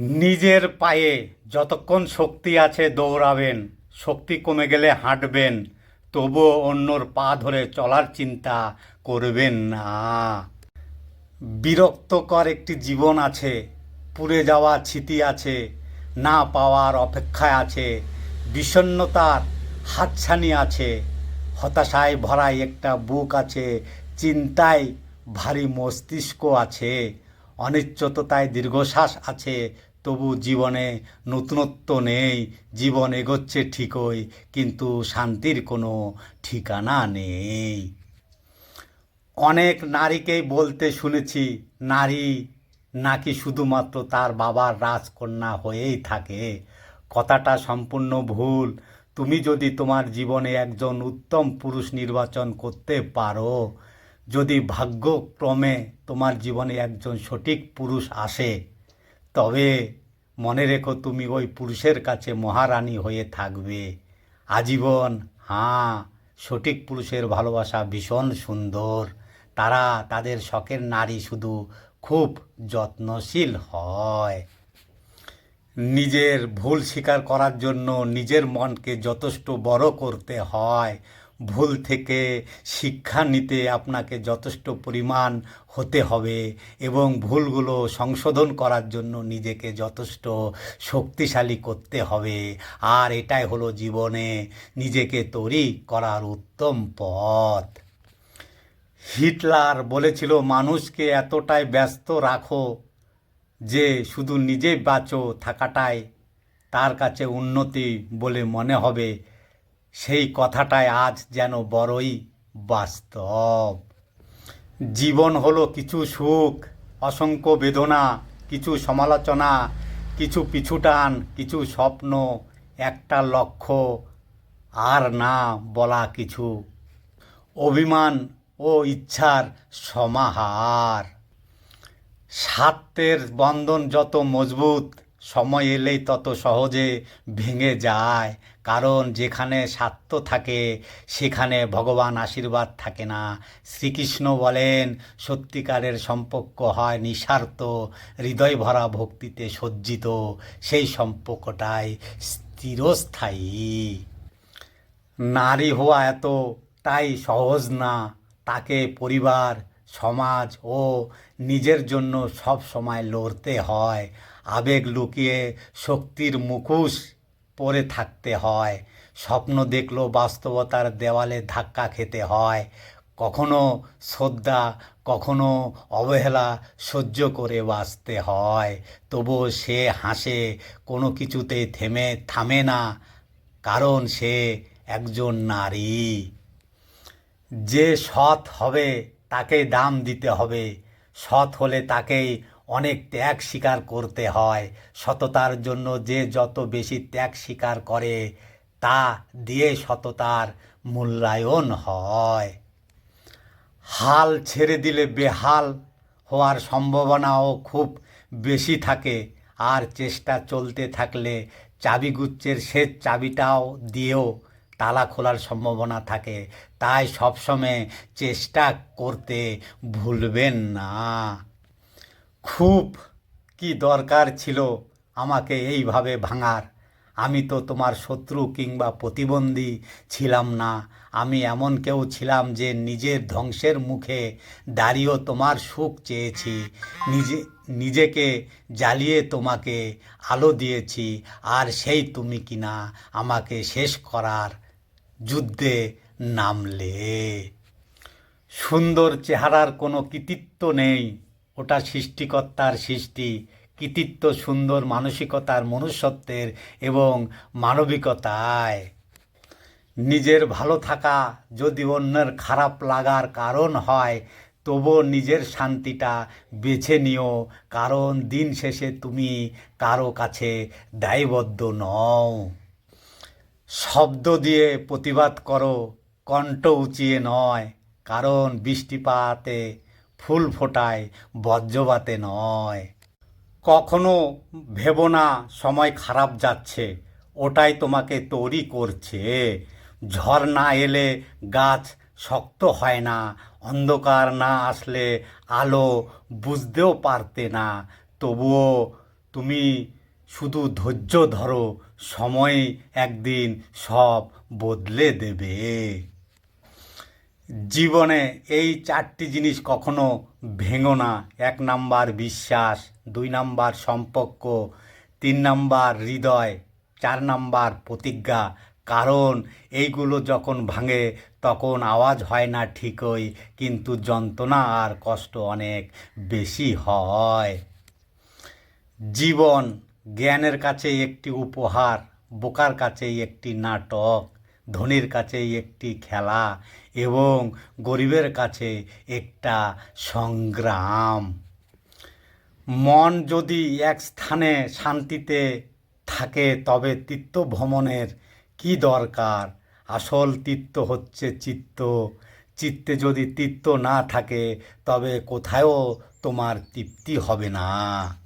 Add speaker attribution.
Speaker 1: নিজের পায়ে যতক্ষণ শক্তি আছে দৌড়াবেন, শক্তি কমে গেলে হাঁটবেন, তবুও অন্যর পা ধরে চলার চিন্তা করবেন না। বিরক্তকর একটি জীবন আছে, পুড়ে যাওয়া ছিতি আছে, না পাওয়ার অপেক্ষায় আছে বিষণ্ণতার হাতছানি আছে, হতাশায় ভরাই একটা বুক আছে, চিন্তায় ভারী মস্তিষ্ক আছে, অনিশ্চয়তায় দীর্ঘশ্বাস আছে তবু জীবনে নতুনত্ব নেই, জীবন এগোচ্ছে ঠিকই, কিন্তু শান্তির কোনো ঠিকানা নেই। অনেক নারীকেই বলতে শুনেছি, নারী নাকি শুধুমাত্র তার বাবার রাজকন্যা হয়েই থাকে। কথাটা সম্পূর্ণ ভুল। তুমি যদি তোমার জীবনে একজন উত্তম পুরুষ নির্বাচন করতে পারো, যদি ভাগ্যক্রমে তোমার জীবনে একজন সঠিক পুরুষ আসে তবে মনে রেখো তুমি ওই পুরুষের কাছে মহারানী হয়ে থাকবে। আজীবন হ্যাঁ সঠিক পুরুষের ভালোবাসা ভীষণ সুন্দর। তারা তাদের শখের নারী শুধু খুব যত্নশীল হয়। নিজের ভুল স্বীকার করার জন্য নিজের মনকে যথেষ্ট বড় করতে হয়। ভুল থেকে শিক্ষা নিতে আপনাকে যথেষ্ট পরিমাণ হতে হবে এবং ভুলগুলো সংশোধন করার জন্য নিজেকে যথেষ্ট শক্তিশালী করতে হবে। আর এটাই হলো জীবনে নিজেকে তৈরি করার উত্তম পথ। হিটলার বলেছিল, মানুষকে এতটাই ব্যস্ত রাখো যে শুধু নিজে বাঁচো থাকাটাই তার কাছে উন্নতি বলে মনে হবে। সেই কথাটাই আজ যেন বড়ই বাস্তব। জীবন হলো কিছু সুখ, অসংখ্য বেদনা, কিছু সমালোচনা, কিছু পিছুটান, কিছু স্বপ্ন, একটা লক্ষ্য, আর না বলা কিছু। অভিমান ও ইচ্ছার সমাহার। স্বার্থের বন্ধন যত মজবুত সময় এলেই তত সহজে ভেঙে যায়। কারণ যেখানে স্বার্থ থাকে, সেখানে ভগবান আশীর্বাদ থাকে না। শ্রীকৃষ্ণ বলেন, সত্যিকারের সম্পর্ক হয় নিঃস্বার্থ হৃদয় ভরা ভক্তিতে সজ্জিত। সেই সম্পর্কটাই স্থিরস্থায়ী। নারী হওয়া এত তাই সহজ না। তাকে পরিবার, সমাজ ও নিজের জন্য সব সময় লড়তে হয়। আবেগ লুকিয়ে শক্তির মুখোশ পরে থাকতে হয়। স্বপ্ন দেখলেও বাস্তবতার দেওয়ালে ধাক্কা খেতে হয়। কখনো শ্রদ্ধা, কখনো অবহেলা সহ্য করে বাঁচতে হয়। তবুও সে হাসে, কোনো কিছুতেই থেমে, থামে না, কারণ সে একজন নারী। যে সৎ হবে, তাকে দাম দিতে হবে। সৎ হলে তাকেই অনেক ত্যাগ স্বীকার করতে হয়। সততার জন্য যে যত বেশি ত্যাগ স্বীকার করে, তা দিয়ে সততার মূল্যায়ন হয়। হাল ছেড়ে দিলে বেহাল হওয়ার সম্ভাবনাও খুব বেশি থাকে। আর চেষ্টা চলতে থাকলে চাবিগুচ্ছের শেষ চাবিটাও দিয়েও তালা খোলার সম্ভাবনা থাকে। তাই সবসময় চেষ্টা করতে ভুলবেন না। খুব কি দরকার ছিল আমাকে এইভাবে ভাঙার? আমি তো তোমার শত্রু কিংবা প্রতিবন্ধী ছিলাম না। আমি এমন কেউ ছিলাম যে নিজের ধ্বংসের মুখে দাঁড়িয়েও তোমার সুখ চেয়েছি। নিজে, নিজেকে জ্বালিয়ে তোমাকে আলো দিয়েছি। আর সেই তুমি কিনা আমাকে শেষ করার যুদ্ধে নামলে। সুন্দর চেহারার কোনো কৃতিত্ব নেই। ওটা সৃষ্টিকর্তার সৃষ্টি, কৃতিত্ব সুন্দর মানসিকতার মনুষ্যত্বের এবং মানবিকতায়। নিজের ভালো থাকা যদি অন্যের খারাপ লাগার কারণ হয়, তবুও নিজের শান্তিটা বেছে নিও, কারণ দিন শেষে তুমি কারও কাছে দায়বদ্ধ নও। শব্দ দিয়ে প্রতিবাদ করো, কণ্ঠ উঁচিয়ে নয়, কারণ বৃষ্টিপাতে ফুল ফোটায়, বজ্রপাতে নয়। কখনো ভেবো না, সময় খারাপ যাচ্ছে, ওটাই তোমাকে তৈরি করছে। ঝড় না এলে গাছ শক্ত হয় না, অন্ধকার না আসলে আলো বুঝতেও পারতে না। তবুও তুমি শুধু ধৈর্য ধরো, সময় একদিন সব বদলে দেবে। জীবনে এই চারটি জিনিস কখনো ভেঙো না। এক নাম্বার বিশ্বাস, দুই নাম্বার সম্পর্ক, তিন নাম্বার হৃদয়, চার নাম্বার প্রতিজ্ঞা। কারণ এইগুলো যখন ভাঙে, তখন আওয়াজ হয় না ঠিকই, কিন্তু যন্ত্রণা আর কষ্ট অনেক বেশি হয়। জীবন জ্ঞানের কাছে একটি উপহার, বোকার কাছে একটি নাটক। ধনীর কাছে একটি খেলা এবং গরিবের কাছে একটা সংগ্রাম। মন যদি এক স্থানে শান্তিতে থাকে, তবে তীর্থ ভ্রমণের কি দরকার? আসল তীর্থ হচ্ছে চিত্ত। চিত্তে যদি তীর্থ না থাকে, তবে কোথাও তোমার তৃপ্তি হবে না।